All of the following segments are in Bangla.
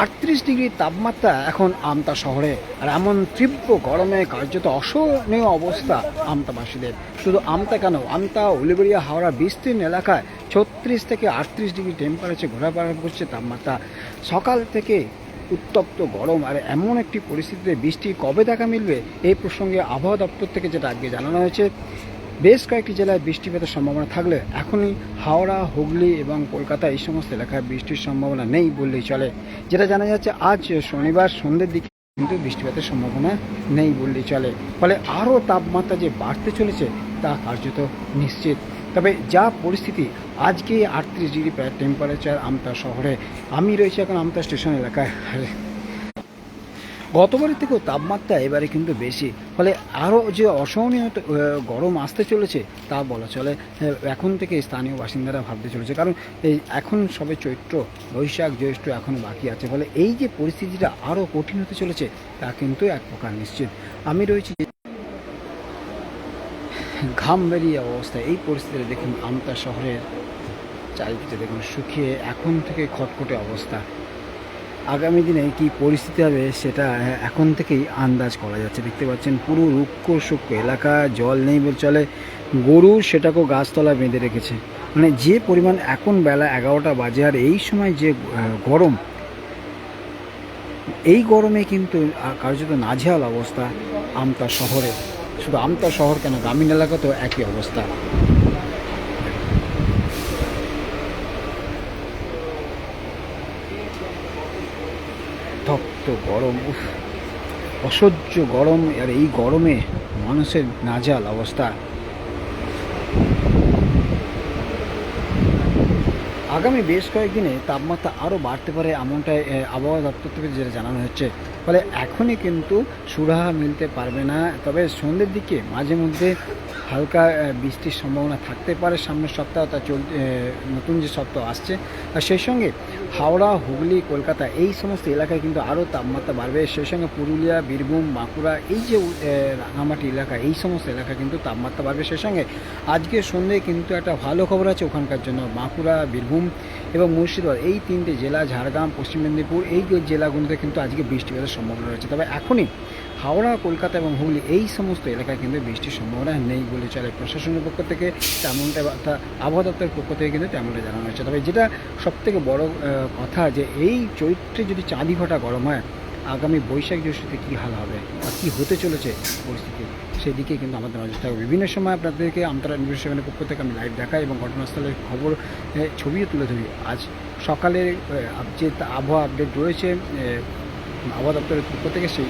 আটত্রিশ ডিগ্রি তাপমাত্রা এখন আমতা শহরে। আর এমন তীব্র গরমে কার্যত অসহনীয় অবস্থা আমতাবাসীদের। শুধু আমতা কেন, আমতা, উলিবেড়িয়া, হাওড়া বিস্তীর্ণ এলাকায় ছত্রিশ থেকে আটত্রিশ ডিগ্রি টেম্পারেচার ঘোরাফেরা করছে তাপমাত্রা। সকাল থেকে উত্তপ্ত গরম আর এমন একটি পরিস্থিতিতে বৃষ্টি কবে দেখা মিলবে, এই প্রসঙ্গে আবহাওয়া দপ্তর থেকে যেটা আগে জানানো হয়েছে বেশ কয়েকটি জেলায় বৃষ্টিপাতের সম্ভাবনা থাকলে এখনই হাওড়া, হুগলি এবং কলকাতা এই সমস্ত এলাকায় বৃষ্টির সম্ভাবনা নেই বললেই চলে। যেটা জানা যাচ্ছে, আজ শনিবার সন্ধ্যের দিকে কিন্তু বৃষ্টিপাতের সম্ভাবনা নেই বললেই চলে। ফলে আরও তাপমাত্রা যে বাড়তে চলেছে, তা কার্যত নিশ্চিত। তবে যা পরিস্থিতি, আজকে আটত্রিশ ডিগ্রি প্রায় টেম্পারেচার আমতা শহরে। আমি রয়েছি এখন আমতা স্টেশন এলাকায়। গতবারের থেকেও তাপমাত্রা এবারে কিন্তু বেশি। ফলে আরও যে অসহনীয় গরম আসতে চলেছে তা বলা চলে। এখন থেকে স্থানীয় বাসিন্দারা ভাবতে চলেছে। কারণ এই এখন সবে চৈত্র, বৈশাখ জ্যৈষ্ঠ এখনও বাকি আছে। ফলে এই যে পরিস্থিতিটা আরও কঠিন হতে চলেছে, তা কিন্তু এক প্রকার নিশ্চিত। আমি রয়েছি ঘাম বেরিয়ে অবস্থা এই পরিস্থিতিতে দেখুন আমতা শহরের চারিদিকে দেখুন শুকিয়ে এখন থেকে খটখটে অবস্থা। আগামী দিনে কি পরিস্থিতি হবে সেটা এখন থেকেই আন্দাজ করা যাচ্ছে। দেখতে পাচ্ছেন পুরো রুক্ষ শুক্ষ এলাকা, জল নেই বলে চলে। গরু সেটাকেও গাছতলা বেঁধে রেখেছে। মানে যে পরিমাণ এখন বেলা এগারোটা বাজে আর এই সময় যে গরম, এই গরমে কিন্তু কার্যত নাজেহাল অবস্থা আমতা শহরে। শুধু আমতা শহর কেন, গ্রামীণ এলাকাতেও একই অবস্থা। তপ্ত গরম, উফ, অসহ্য গরম, আর এই গরমে মানুষের নাজাল অবস্থা। আগামী বেশ কয়েকদিনে তাপমাত্রা আরও বাড়তে পারে এমনটাই আবহাওয়া দপ্তর থেকে যেটা জানানো হচ্ছে। ফলে এখনই কিন্তু সুরাহা মিলতে পারবে না। তবে সন্ধ্যের দিকে মাঝে মধ্যে হালকা বৃষ্টির সম্ভাবনা থাকতে পারে সামনের সপ্তাহ তা চল নতুন যে সপ্তাহ আসছে আর সেই সঙ্গে হাওড়া, হুগলি, কলকাতা এই সমস্ত এলাকায় কিন্তু আরও তাপমাত্রা বাড়বে। সেই সঙ্গে পুরুলিয়া, বীরভূম, বাঁকুড়া এই যে রাঙামাটি এলাকা, এই সমস্ত এলাকা কিন্তু তাপমাত্রা বাড়বে। সেই সঙ্গে আজকে সন্ধ্যে কিন্তু একটা ভালো খবর আছে ওখানকার জন্য। বাঁকুড়া, বীরভূম এবং মুর্শিদাবাদ এই তিনটে জেলা, ঝাড়গ্রাম, পশ্চিম মেদিনীপুর এই জেলাগুলিতে কিন্তু আজকে বৃষ্টিপাতের সম্ভাবনা রয়েছে। তবে এখনই হাওড়া, কলকাতা এবং হুগলি এই সমস্ত এলাকায় কিন্তু বৃষ্টির সম্ভাবনা নেই বলে চলে প্রশাসনের পক্ষ থেকে। তেমনটা অর্থাৎ আবহাওয়া দপ্তরের পক্ষ থেকে কিন্তু তেমনটা জানানো হয়েছে। তবে যেটা সবথেকে বড় কথা যে এই চৈত্রে যদি চাঁদি ঘটা গরম হয়, আগামী বৈশাখ জ্যৈষ্ঠতে কী হাল হবে বা কী হতে চলেছে পরিস্থিতি, সেদিকে কিন্তু আমাদের নজর থাকবে। বিভিন্ন সময় আপনাদেরকে আমতারা নিউজ সেভেনের পক্ষ থেকে আমি লাইভ দেখাই এবং ঘটনাস্থলের খবর ছবিও তুলে ধরি। আজ সকালে যে আবহাওয়া আপডেট রয়েছে আবহাওয়া দপ্তরের পক্ষ থেকে সেই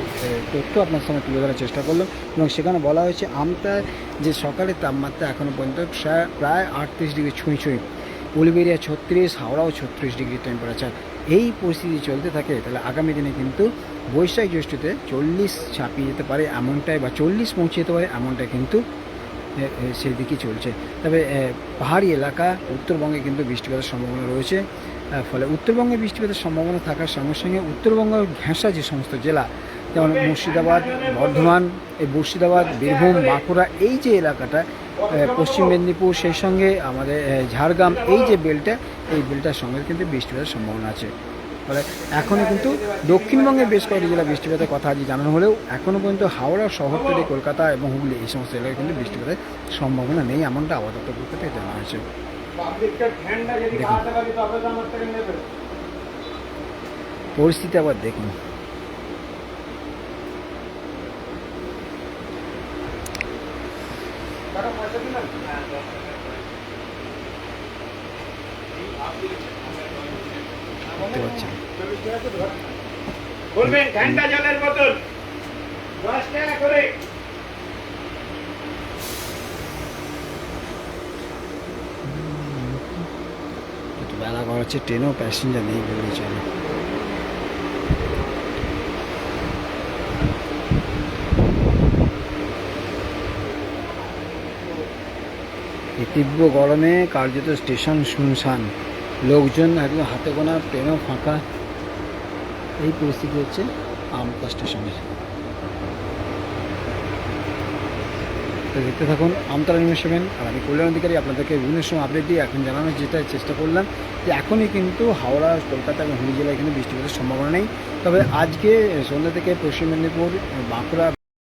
তথ্য আপনার সামনে তুলে ধরার চেষ্টা করলাম। এবং সেখানে বলা হয়েছে আমতা যে সকালের তাপমাত্রা এখনও পর্যন্ত প্রায় আটত্রিশ ডিগ্রি ছুঁই ছুঁই। উলবেরিয়া ছত্রিশ, হাওড়াও ছত্রিশ ডিগ্রি টেম্পারেচার এই পরিস্থিতি চলতে থাকে, তাহলে আগামী দিনে কিন্তু বৈশাখ জ্যৈষ্ঠতে চল্লিশ ছাপিয়ে যেতে পারে এমনটাই বা চল্লিশ পৌঁছে যেতে পারে এমনটাই কিন্তু সেই দিকে চলছে। তবে পাহাড়ি এলাকা, উত্তরবঙ্গে কিন্তু বৃষ্টিপাতের সম্ভাবনা রয়েছে। ফলে উত্তরবঙ্গে বৃষ্টিপাতের সম্ভাবনা থাকার সঙ্গে সঙ্গে উত্তরবঙ্গ ঘেঁষা যে সমস্ত জেলা, যেমন মুর্শিদাবাদ, বর্ধমান, এই মুর্শিদাবাদ, বীরভূম, বাঁকুড়া, এই যে এলাকাটা পশ্চিম মেদিনীপুর, সেই সঙ্গে আমাদের ঝাড়গ্রাম, এই যে বেলটা, এই বেলটার সঙ্গে কিন্তু বৃষ্টিপাতের সম্ভাবনা আছে। ফলে এখনও কিন্তু দক্ষিণবঙ্গের বেশ কয়েকটি জেলা বৃষ্টিপাতের কথা আজ জানানো হলেও এখনও পর্যন্ত হাওড়া, শহরতলি, কলকাতা এবং হুগলি এই সমস্ত এলাকায় কিন্তু বৃষ্টিপাতের সম্ভাবনা নেই, এমনটা পক্ষ থেকে জানা হয়েছে। পরিস্থিতি আবার দেখুন। দেখতে বলবেন ঠান্ডা জলের বোতল। দশ টাকা করে। বেলা করাচ্ছে ট্রেনেও প্যাসেঞ্জার নেই বললেই চলে তীব্র গরমে কার্যত স্টেশন শুনশান। লোকজন একদম হাতে গোনা ট্রেনও ফাঁকা। এই পরিস্থিতি হচ্ছে আমতা স্টেশনের। তো দেখতে থাকুন। আমতলা নিউজ সেভেন, আর আমি কল্যাণ অধিকারী আপনাদেরকে বিভিন্ন সময় আপডেট দিয়ে এখন জানানোর যেটা চেষ্টা করলাম যে এখনই কিন্তু হাওড়া, কলকাতা এবং হুগলি জেলায় কিন্তু বৃষ্টিপাতের সম্ভাবনা নেই। তবে আজকে সন্ধ্যা থেকে পশ্চিম মেদিনীপুর বাঁকুড়া